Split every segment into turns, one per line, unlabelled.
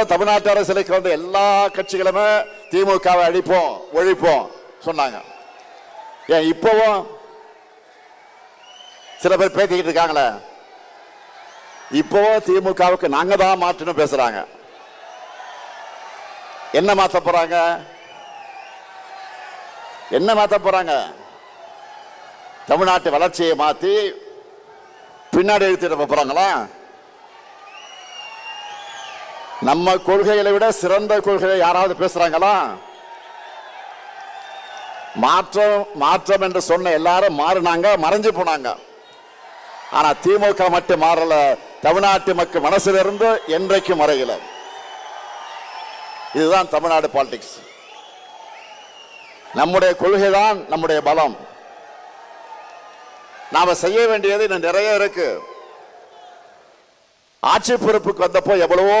தமிழ்நாட்டு அரசியலை கலந்த எல்லா கட்சிகளுமே திமுகவை அழிப்போம் ஒழிப்போம் சொன்னாங்க. ஏன் இப்பவும் சில பேர் பேசிக்கிட்டு இருக்காங்களே? இப்பவும் திமுகவுக்கு நாங்க தான் மாற்றணும் பேசுறாங்க. என்ன மாத்த போறாங்க? என்ன மாத்த போறாங்க? தமிழ்நாட்டு வளர்ச்சியை மாத்தி பின்னாடி எழுத்திட போறாங்களா? நம்ம கொள்கைகளை விட சிறந்த கொள்கையை யாராவது பேசுறாங்களா? மாற்றம் மாற்றம் என்று சொன்ன எல்லாரும் மாறினாங்க மறைஞ்சு போனாங்க. ஆனா திமுக மட்டும் மாறல தமிழ்நாட்டு மக்கள் மனசுல இருந்து என்றைக்கும் மறையல. இதுதான் தமிழ்நாடு பாலிடிக்ஸ் நம்முடைய கொள்கை தான் நம்முடைய பலம். நாம செய்ய வேண்டியது இன்னும் நிறைய இருக்கு. ஆட்சி பொறுப்புக்கு வந்தப்போ எவ்வளவோ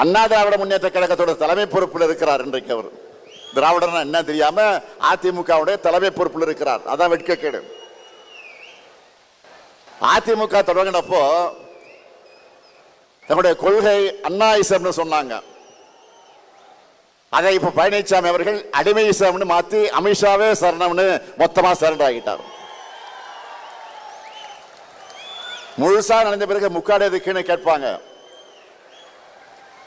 அண்ணா திராவிட முன்னேற்ற கழகத்தோட தலைமை பொறுப்பில் இருக்கிறார் இன்றைக்கு அவர். திராவிடம்னா என்ன தெரியாம அதிமுகவுடைய தலைமை பொறுப்பில் இருக்கிறார். அதான் வெட்கக்கேடு. அதிமுக தொடங்கினப்போ தன்னுடைய கொள்கை அண்ணா இசம்னு சொன்னாங்க. அதை இப்ப பழனிசாமி அவர்கள் அடிமை இசம்னு மாத்தி அமித்ஷாவே சரணம்னு மொத்தமா சரண்டர் ஆகிட்டார். முழுசா நடந்த பிறகு முக்காடு எதுக்குன்னு கேட்பாங்க.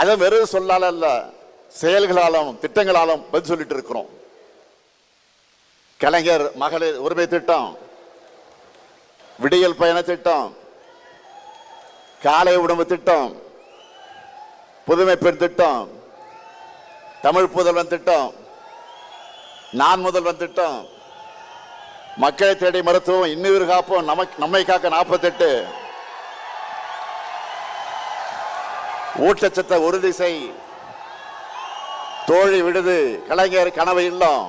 அதை வெறும் சொல்லால அல்ல செயல்களாலும் திட்டங்களாலும் பதில் சொல்லிட்டு இருக்கிறோம். கலைஞர் மகளிர் உரிமை திட்டம் விடியல் பயண திட்டம் காலை உணவு திட்டம் புதுமை பெண் திட்டம் தமிழ் புதல்வன் திட்டம் நான் முதல்வன் திட்டம் மக்களை தேடி மருத்துவம் இன்னுயிர் காப்போம் நமக்கு நம்மை காக்க நாற்பத்தெட்டு. ஊட்டச்சத்தை உறுதி செய் தோழி விடுது கலைஞர் கனவு இல்லம்.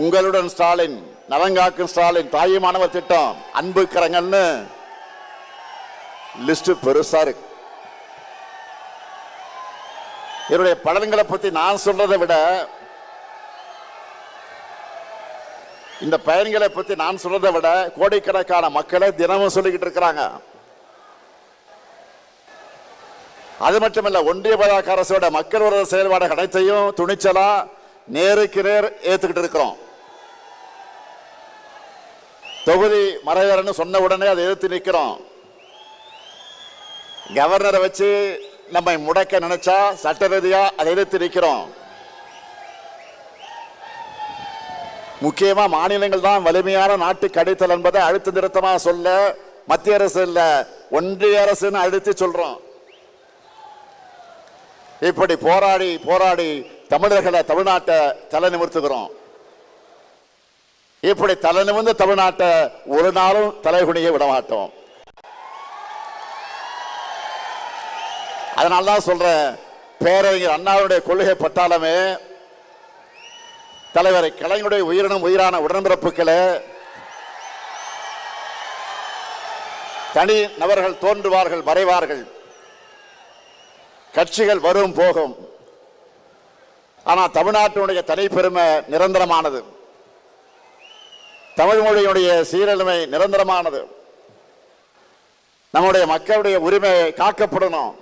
உங்களுடன் ஸ்டாலின் நலங்காக்கும் ஸ்டாலின் தாயுமானவர் திட்டம் அன்பு கரங்கள்னு. லிஸ்ட் பெருசா இருக்கு. என்னுடைய பலன்களை பத்தி நான் சொல்றதை விட இந்த பயன்களை பத்தி நான் சொல்றதை விட கோடிக்கணக்கான மக்களை தினமும் சொல்லிக்கிட்டு இருக்கிறாங்க. அது மட்டுமல்ல ஒன்றிய பாஜக அரசோட மக்கள் விரோத செயல்பாடு அனைத்தையும் துணிச்சலா நேருக்கு நேர் ஏத்துக்கிட்டு இருக்கிறோம். தொகுதி மறைவரன்னு சொன்ன உடனே அதை எதிர்த்து நிற்கிறோம். கவர்னரை வச்சு நம்மை முடக்க நினைச்சா சட்ட ரீதியா அதை எதிர்த்து நிற்கிறோம். முக்கியமா மாநிலங்கள் தான் வலிமையான நாட்டுக்கு அடித்தல் என்பதை அழுத்த நிறுத்தமா சொல்ல மத்திய அரசு இல்ல ஒன்றிய அரசுன்னு அழுத்தி சொல்றோம். இப்படி போராடி போராடி தமிழர்களை தமிழ்நாட்டை தலை நிமிர்த்துகிறோம். இப்படி தலை நிமிர்ந்த தமிழ்நாட்டை ஒரு நாளும் தலைகுனிய விடமாட்டோம். அதனால தான் சொல்றேன் பேரறிஞர் அண்ணாவுடைய கொள்கை பட்டாலுமே தலைவர் கலைஞருடைய உயிரினும் உயிரான உடன்பிறப்புகளை தனி நபர்கள் தோன்றுவார்கள் மறைவார்கள். கட்சிகள் வரும் போகும். ஆனால் தமிழ்நாட்டினுடைய தனிப்பெருமை நிரந்தரமானது. தமிழ் மொழியினுடைய சீரழிமை நிரந்தரமானது. நம்முடைய மக்களுடைய உரிமை காக்கப்படணும்.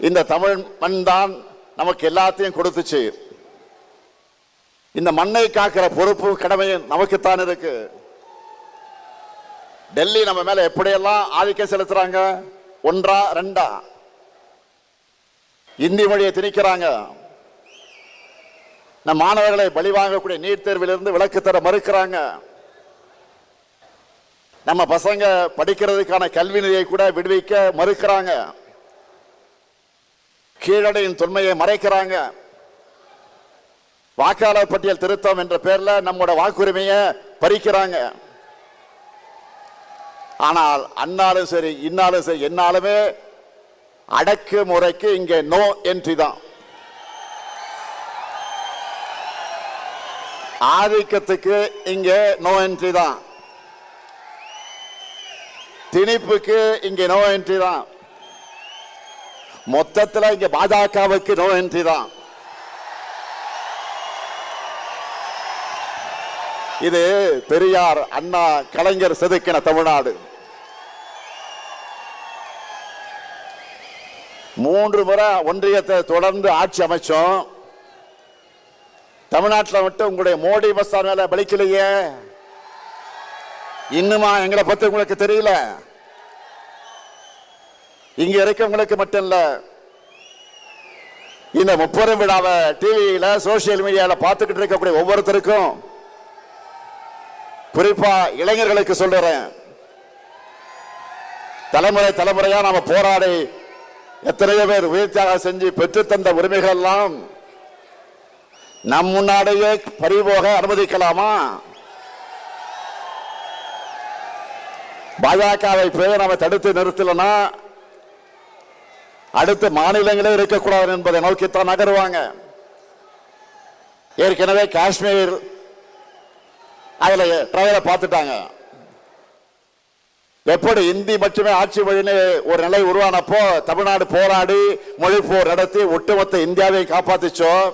இந்த தமிழ் மண் தான் நமக்கு எல்லாத்தையும் கொடுத்துச்சு. இந்த மண்ணை காக்கிற பொறுப்பு கடமையும் நமக்குத்தான் இருக்கு. டெல்லி நம்ம மேல எப்படியெல்லாம் ஆதிக்கம் செலுத்துறாங்க? ஒன்றா ரெண்டா? இந்தி மொழியை திணிக்கிறாங்க. நம் மாணவர்களை பலி வாங்கக்கூடிய நீட் தேர்விலிருந்து விலக்கு தர மறுக்கிறாங்க. நம்ம பசங்க படிக்கிறதுக்கான கல்வி நிலையை கூட விடுவிக்க மறுக்கிறாங்க. கீழடையின் தொன்மையை மறைக்கிறாங்க. வாக்காளர் பட்டியல் திருத்தம் என்ற பேர்ல நம்மோட வாக்குரிமையை பறிக்கிறாங்க. ஆனால் அன்னாலும் சரி இன்னாலும் சரி என்னாலுமே அடக்கு முறைக்கு இங்கே நோ என்ட்ரி தான். ஆதிக்கத்துக்கு இங்கே நோ என்ட்ரி தான். திணிப்புக்கு இங்கே நோ என்ட்ரி தான். மொத்தத்தில் இங்க பாஜகவுக்கு நோ என்ட்ரி தான். இது பெரியார் அண்ணா கலைஞர் செதுக்கின தமிழ்நாடு. மூன்று முறை ஒன்றியத்தை தொடர்ந்து ஆட்சி அமைச்சோம். தமிழ்நாட்டில் மட்டும் உங்களுடைய மோடி பஸ்தார் மேல பலிக்கலையே. இன்னுமா எங்களை பத்தி உங்களுக்கு தெரியல. இங்க இருக்கவங்களுக்கு மட்டும் இல்ல. இந்த முப்பெரும் விழாவை டிவியில சோசியல் மீடியால பார்த்துக்கிட்டு இருக்கக்கூடிய ஒவ்வொருத்தருக்கும் குறிப்பா இளைஞர்களுக்கு சொல்லுறேன் தலைமுறை தலைமுறையா நாம போராடி எத்தனையோ பேர் உயிர் தியாகம் செஞ்சு பெற்று தந்த உரிமைகள் எல்லாம் நம் முன்னாடியே பறிபோக அனுமதிக்கலாமா? பாஜகவை போய் நம்ம தடுத்து நிறுத்தலனா அடுத்த மாநிலங்களே இருக்கக்கூடாது என்பதை நோக்கித்தான் நகருவாங்க. ஏற்கனவே காஷ்மீர் அதில் ட்ரையலை பார்த்துட்டாங்க. எப்படி இந்தி மட்டுமே ஆட்சி மொழின்னு ஒரு நிலை உருவானப்போ தமிழ்நாடு போராடி மொழி போர் நடத்தி ஒட்டுமொத்த இந்தியாவை காப்பாத்திச்சோ?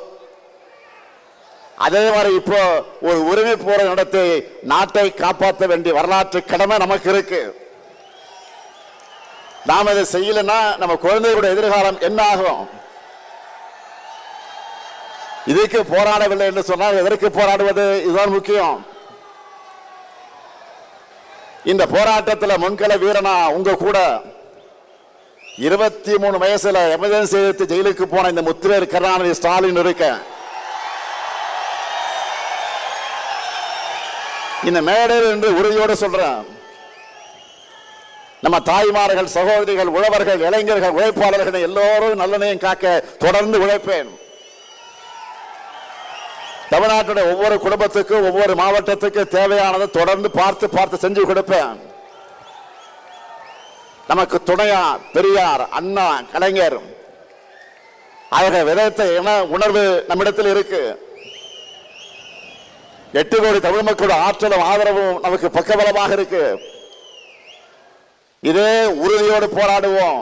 அதே மாதிரி இப்போ ஒரு உரிமை போரை நடத்தி நாட்டை காப்பாற்ற வேண்டிய வரலாற்று கடமை நமக்கு இருக்கு. நாம் இதை செய்யலைன்னா நம்ம குழந்தைகளுடைய எதிர்காலம் என்ன ஆகும்? இதுக்கு போராடவில்லை என்று சொன்னால் எதற்கு போராடுவது? இதுதான் முக்கியம். இந்த போராட்டத்தில் முன்கள வீரனா உங்க கூட. இருபத்தி மூணு வயசுல எமர்ஜென்சி எடுத்து ஜெயிலுக்கு போன இந்த முத்துவேர் கருணாநிதி ஸ்டாலின் இருக்க. இந்த மேடையில் என்று உறுதியோடு சொல்றேன். நம்ம தாய்மார்கள் சகோதரிகள் உழவர்கள் இளைஞர்கள் உழைப்பாளர்கள் எல்லோரும் நல்லனையும் காக்க தொடர்ந்து உழைப்பேன். தமிழ்நாட்டுடைய ஒவ்வொரு குடும்பத்துக்கும் ஒவ்வொரு மாவட்டத்துக்கு தேவையானதை தொடர்ந்து பார்த்து பார்த்து செஞ்சு கொடுப்பேன். நமக்கு துணையா பெரியார் அண்ணா கலைஞர் அவர்கள் விதத்தை என உணர்வு நம்மிடத்தில் இருக்கு. எட்டு கோடி தமிழ் மக்களோட ஆற்றலும் ஆதரவும் நமக்கு பக்கபலமாக இருக்கு. இதே உறுதியோடு போராடுவோம்.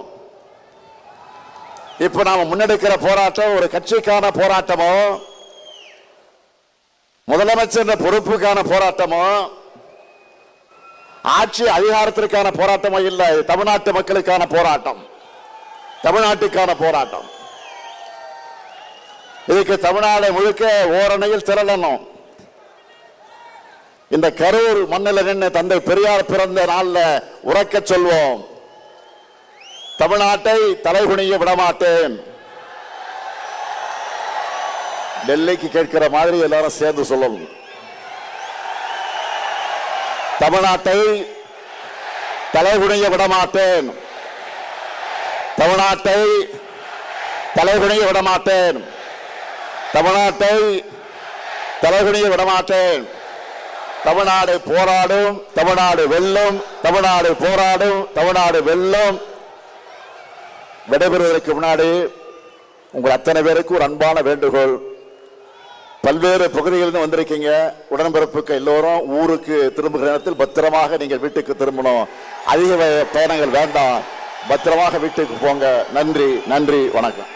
இப்ப நாம முன்னெடுக்கிற போராட்டம் ஒரு கட்சிக்கான போராட்டமோ முதலமைச்சர் பொறுப்புக்கான போராட்டமோ? ஆட்சி அதிகாரத்திற்கான போராட்டமோ இல்லை தமிழ்நாட்டு மக்களுக்கான போராட்டம். தமிழ்நாட்டுக்கான போராட்டம். இதுக்கு தமிழ்நாடு முழுக்க ஓரணையில் திரளணும். இந்த கரூர் மண்ணில் நின்று தந்தை பெரியார் பிறந்த நாளில் உறக்கச் சொல்வோம். தமிழ்நாட்டை தலைகுனிய விடமாட்டேன். டெல்லிக்கு கேட்கிற மாதிரி எல்லாரும் சேர்ந்து சொல்லணும். தமிழ்நாட்டை தலைகுனிய விடமாட்டேன். தமிழ்நாட்டை தலைகுனிய விடமாட்டேன். தமிழ்நாட்டை தலைகுனிய விடமாட்டேன். தமிழ்நாடு போராடும் தமிழ்நாடு வெல்லும் தமிழ்நாடு போராடும் தமிழ்நாடு வெல்லும். விடைபெறுவதற்கு முன்னாடி உங்கள் அத்தனை பேருக்கு ஒரு அன்பான வேண்டுகோள். பல்வேறு பகுதிகளிலிருந்து வந்திருக்கீங்க. உடன்பிறப்புக்கு எல்லோரும் ஊருக்கு திரும்புகிற நேரத்தில் பத்திரமாக நீங்கள் வீட்டுக்கு திரும்பணும். அதிக பயணங்கள் வேண்டாம். பத்திரமாக வீட்டுக்கு போங்க. நன்றி நன்றி வணக்கம்.